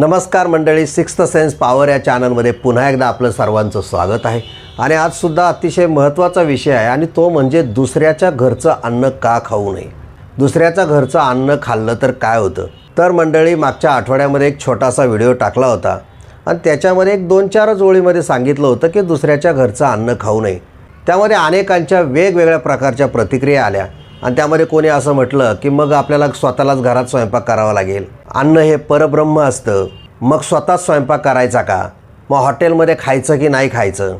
नमस्कार मंडळी sixth sense power या चॅनलमध्ये पुन्हा एकदा आपलं सर्वांचं स्वागत आहे. आणि आजसुद्धा अतिशय महत्त्वाचा विषय आहे आणि तो म्हणजे दुसऱ्याच्या घरचं अन्न का खाऊ नये. दुसऱ्याच्या घरचं अन्न खाल्लं तर काय होतं? तर मंडळी मागच्या आठवड्यामध्ये एक छोटासा व्हिडिओ टाकला होता. आणि त्याच्यामध्ये एक दोन चारच ओळीमध्ये सांगितलं होतं की दुसऱ्याच्या घरचं अन्न खाऊ नये. त्यामध्ये अनेकांच्या वेगवेगळ्या प्रकारच्या प्रतिक्रिया आल्या. आणि त्यामध्ये कोणी असं म्हटलं की मग आपल्याला स्वतःलाच घरात स्वयंपाक करावा लागेल. अन्न हे परब्रह्म असतं. मग स्वतःच स्वयंपाक करायचा का? मग हॉटेलमध्ये खायचं की नाही खायचं?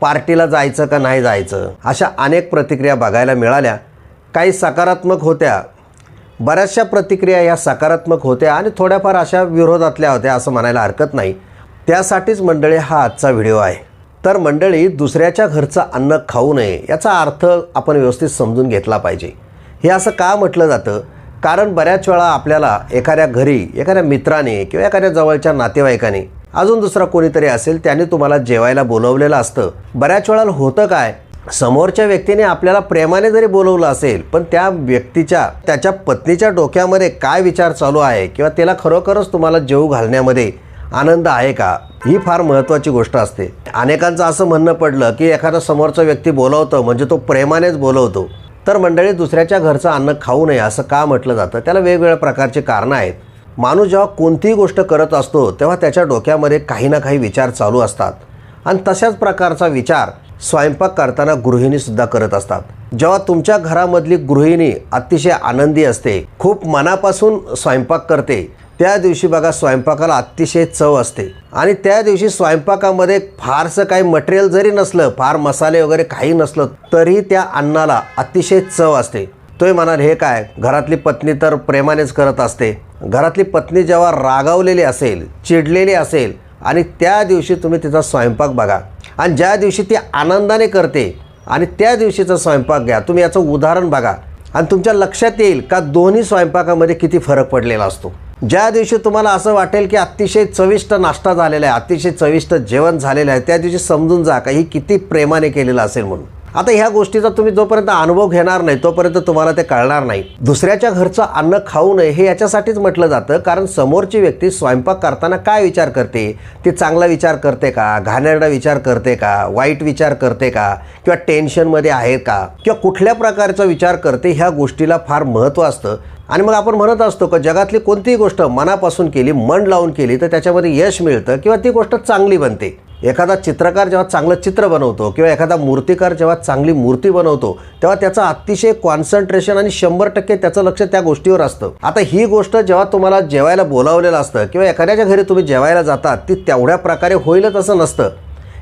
पार्टीला जायचं का नाही जायचं? अशा अनेक प्रतिक्रिया बघायला मिळाल्या. काही सकारात्मक होत्या. बऱ्याचशा प्रतिक्रिया या सकारात्मक होत्या आणि थोड्याफार अशा विरोधातल्या होत्या असं म्हणायला हरकत नाही. त्यासाठीच मंडळी हा आजचा व्हिडिओ आहे. तर मंडळी दुसऱ्याच्या घरचं अन्न खाऊ नये याचा अर्थ आपण व्यवस्थित समजून घेतला पाहिजे. हे असं का म्हटलं जातं? कारण बऱ्याच वेळा आपल्याला एखाद्या घरी एखाद्या मित्राने किंवा एखाद्या जवळच्या नातेवाईकाने अजून दुसरा कोणीतरी असेल त्याने तुम्हाला जेवायला बोलवलेलं असतं. बऱ्याच वेळा होतं काय? समोरच्या व्यक्तीने आपल्याला प्रेमाने जरी बोलवलं असेल पण त्या व्यक्तीच्या त्याच्या पत्नीच्या डोक्यामध्ये काय विचार चालू आहे किंवा त्याला खरोखरच तुम्हाला जेव घालण्यामध्ये आनंद आहे का? ही फार महत्त्वाची गोष्ट असते. अनेकांचं असं म्हणणं पडलं की एखादा समोरचा व्यक्ती बोलवतो म्हणजे तो प्रेमानेच बोलवतो. तर मंडळी दुसऱ्याच्या घरचं अन्न खाऊ नये असं का म्हटलं जातं? त्याला वेगवेगळ्या प्रकारची कारणं आहेत. माणूस जेव्हा कोणतीही गोष्ट करत असतो तेव्हा त्याच्या डोक्यामध्ये काही ना काही विचार चालू असतात. आणि तशाच प्रकारचा विचार स्वयंपाक करताना गृहिणीसुद्धा करत असतात. जेव्हा तुमच्या घरामधली गृहिणी अतिशय आनंदी असते खूप मनापासून स्वयंपाक करते त्या दिवशी बघा स्वयंपाकाला अतिशय चव असते. आणि त्या दिवशी स्वयंपाकामध्ये फारसं काही मटेरियल जरी नसलं फार मसाले वगैरे काही नसलं तरी त्या अन्नाला अतिशय चव असते. तोही म्हणाल हे काय? घरातली पत्नी तर प्रेमानेच करत असते. घरातली पत्नी जेव्हा रागावलेली असेल चिडलेली असेल आणि त्या दिवशी तुम्ही तिचा स्वयंपाक बघा. आणि ज्या दिवशी ती आनंदाने करते आणि त्या दिवशीचा स्वयंपाक घ्या तुम्ही याचं उदाहरण बघा. आणि तुमच्या लक्षात येईल का दोन्ही स्वयंपाकामध्ये किती फरक पडलेला असतो. ज्या दिवशी तुम्हाला असं वाटेल की अतिशय चविष्ट नाश्ता झालेला आहे अतिशय चविष्ट जेवण झालेलं आहे त्या दिवशी समजून जा का ही किती प्रेमाने केलेलं असेल म्हणून. आता ह्या गोष्टीचा तुम्ही जोपर्यंत अनुभव घेणार नाही तोपर्यंत तुम्हाला ते कळणार नाही. दुसऱ्याच्या घरचं अन्न खाऊ नये हे याच्यासाठीच म्हटलं जातं कारण समोरची व्यक्ती स्वयंपाक करताना काय विचार करते? ती चांगला विचार करते का? घाणेरडा विचार करते का? वाईट विचार करते का? किंवा टेन्शनमध्ये आहे का? किंवा कुठल्या प्रकारचा विचार करते? ह्या गोष्टीला फार महत्त्व असतं. आणि मग आपण म्हणत असतो का जगातली कोणतीही गोष्ट मनापासून केली मन लावून केली तर त्याच्यामध्ये यश मिळतं किंवा ती गोष्ट चांगली बनते. एखादा चित्रकार जेव्हा चांगलं चित्र बनवतो किंवा एखादा मूर्तिकार जेव्हा चांगली मूर्ती बनवतो तेव्हा त्याचं अतिशय कॉन्सन्ट्रेशन आणि शंभर टक्के त्याचं लक्ष त्या गोष्टीवर असतं. आता ही गोष्ट जेव्हा तुम्हाला जेवायला बोलावलेलं असतं किंवा एखाद्याच्या घरी तुम्ही जेवायला जातात ती तेवढ्या प्रकारे होईलच असं नसतं.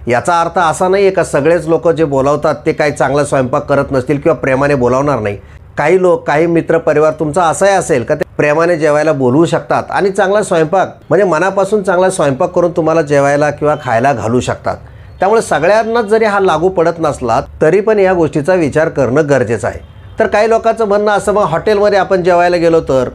याचा अर्थ असा नाही आहे का सगळेच लोक जे बोलावतात ते काही चांगला स्वयंपाक करत नसतील किंवा प्रेमाने बोलावणार नाही. काही लोक काही मित्र परिवार तुमचा असाही असेल का ते प्रेमाने जेवायला बोलवू शकतात आणि चांगला स्वयंपाक म्हणजे मनापासून चांगला स्वयंपाक करून तुम्हाला जेवायला किंवा खायला घालू शकतात. त्यामुळे सगळ्यांनाच जरी हा लागू पडत नसला तरी पण या गोष्टीचा विचार करणं गरजेचं आहे. तर काही लोकांचं म्हणणं असं मग हॉटेलमध्ये आपण जेवायला गेलो तर?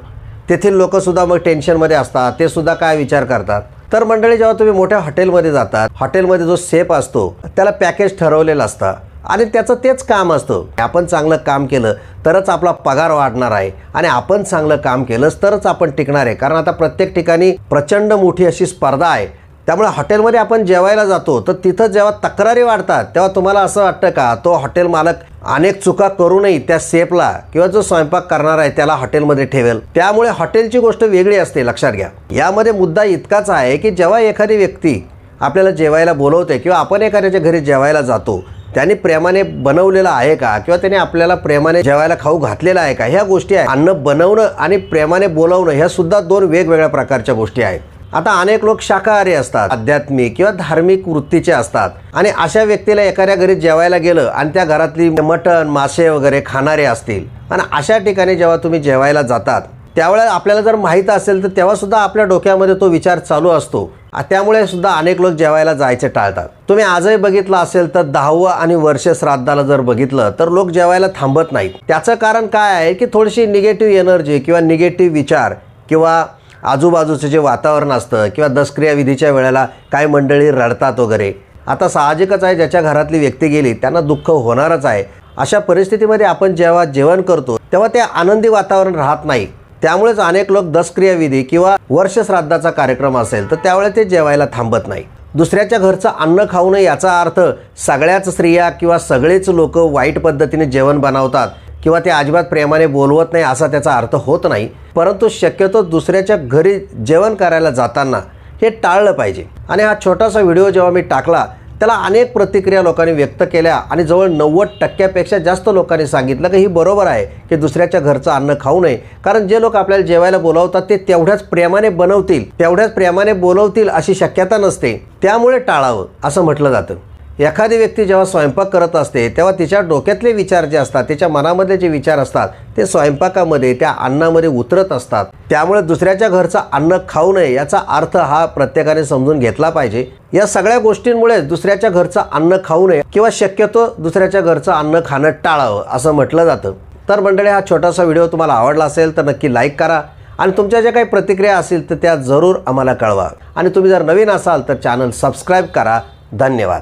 तेथील लोकंसुद्धा मग टेन्शनमध्ये असतात ते सुद्धा काय विचार करतात? तर मंडळी जेव्हा तुम्ही मोठ्या हॉटेलमध्ये जातात हॉटेलमध्ये जो सेफ असतो त्याला पॅकेज ठरवलेलं असतं. आणि त्याचं तेच काम असतं. आपण चांगलं काम केलं तरच आपला पगार वाढणार आहे. आणि आपण चांगलं काम केलंच तरच आपण टिकणार आहे. कारण आता प्रत्येक ठिकाणी प्रचंड मोठी अशी स्पर्धा आहे. त्यामुळे हॉटेलमध्ये आपण जेवायला जातो तर तिथं जेव्हा तक्रारी वाढतात तेव्हा तुम्हाला असं वाटतं का तो हॉटेल मालक अनेक चुका करूनही त्या सेफला किंवा जो स्वयंपाक करणार आहे त्याला हॉटेलमध्ये ठेवेल? त्यामुळे हॉटेलची गोष्ट वेगळी असते लक्षात घ्या. यामध्ये मुद्दा इतकाच आहे की जेव्हा एखादी व्यक्ती आपल्याला जेवायला बोलवते किंवा आपण एखाद्याच्या घरी जेवायला जातो त्यांनी प्रेमाने बनवलेलं आहे का? किंवा त्याने आपल्याला प्रेमाने जेवायला खाऊ घातलेला आहे का? ह्या गोष्टी आहे अन्न बनवणं आणि प्रेमाने बोलावणं ह्या सुद्धा दोन वेगवेगळ्या प्रकारच्या गोष्टी आहेत. आता अनेक लोक शाकाहारी असतात आध्यात्मिक किंवा धार्मिक वृत्तीचे असतात. आणि अशा व्यक्तीला एखाद्या घरी जेवायला गेलं आणि त्या घरातली मटण मासे वगैरे खाणारे असतील. आणि अशा ठिकाणी जेव्हा तुम्ही जेवायला जातात त्यावेळेला आपल्याला जर माहीत असेल तर तेव्हासुद्धा आपल्या डोक्यामध्ये तो विचार चालू असतो. त्यामुळेसुद्धा त्यामुळे सुद्धा अनेक लोक जेवायला जायचे टाळतात. तुम्ही आजही बघितलं असेल तर दहावं आणि वर्ष श्राद्धाला जर बघितलं तर लोक जेवायला थांबत नाहीत. त्याचं कारण काय आहे की थोडीशी निगेटिव्ह एनर्जी किंवा निगेटिव्ह विचार किंवा आजूबाजूचं जे वातावरण असतं किंवा दसक्रिया विधीच्या वेळेला काही मंडळी रडतात वगैरे. आता साहजिकच आहे ज्याच्या घरातली व्यक्ती गेली त्यांना दुःख होणारच आहे. अशा परिस्थितीमध्ये आपण जेव्हा जेवण करतो तेव्हा ते आनंदी वातावरण राहत नाही. त्यामुळेच अनेक लोक दसक्रियाविधी किंवा वर्षश्राद्धाचा कार्यक्रम असेल तर त्यावेळेस ते जेवायला थांबत नाही दुसऱ्याच्या घरचं अन्न खाऊ नये याचा अर्थ सगळ्याच स्त्रिया किंवा सगळेच लोक वाईट पद्धतीने जेवण बनवतात किंवा ते अजिबात प्रेमाने बोलवत नाही असा त्याचा अर्थ होत नाही. परंतु शक्यतो दुसऱ्याच्या घरी जेवण करायला जाताना हे टाळलं पाहिजे. आणि हा छोटासा व्हिडिओ जेव्हा मी टाकला त्याला अनेक प्रतिक्रिया लोकांनी व्यक्त केल्या आणि जवळ नव्वद टक्क्यापेक्षा जास्त लोकांनी सांगितलं की ही बरोबर आहे की दुसऱ्याच्या घरचं अन्न खाऊ नये. कारण जे लोक आपल्याला जेवायला बोलावतात ते तेवढ्याच प्रेमाने बनवतील तेवढ्याच प्रेमाने बोलवतील अशी शक्यता नसते. त्यामुळे टाळावं असं म्हटलं जातं. एखादी व्यक्ती जेव्हा स्वयंपाक करत असते तेव्हा तिच्या डोक्यातले विचार जे असतात तिच्या मनामध्ये जे विचार असतात ते स्वयंपाकामध्ये त्या अन्नामध्ये उतरत असतात. त्यामुळे दुसऱ्याच्या घरचं अन्न खाऊ नये याचा अर्थ हा प्रत्येकाने समजून घेतला पाहिजे. या सगळ्या गोष्टींमुळे दुसऱ्याच्या घरचं अन्न खाऊ नये किंवा शक्यतो दुसऱ्याच्या घरचं अन्न खाणं टाळावं असं म्हटलं जातं. तर मंडळी हा छोटासा व्हिडिओ तुम्हाला आवडला असेल तर नक्की लाईक करा आणि तुमच्या ज्या काही प्रतिक्रिया असतील तर त्या जरूर आम्हाला कळवा. आणि तुम्ही जर नवीन असाल तर चॅनल सबस्क्राईब करा. धन्यवाद.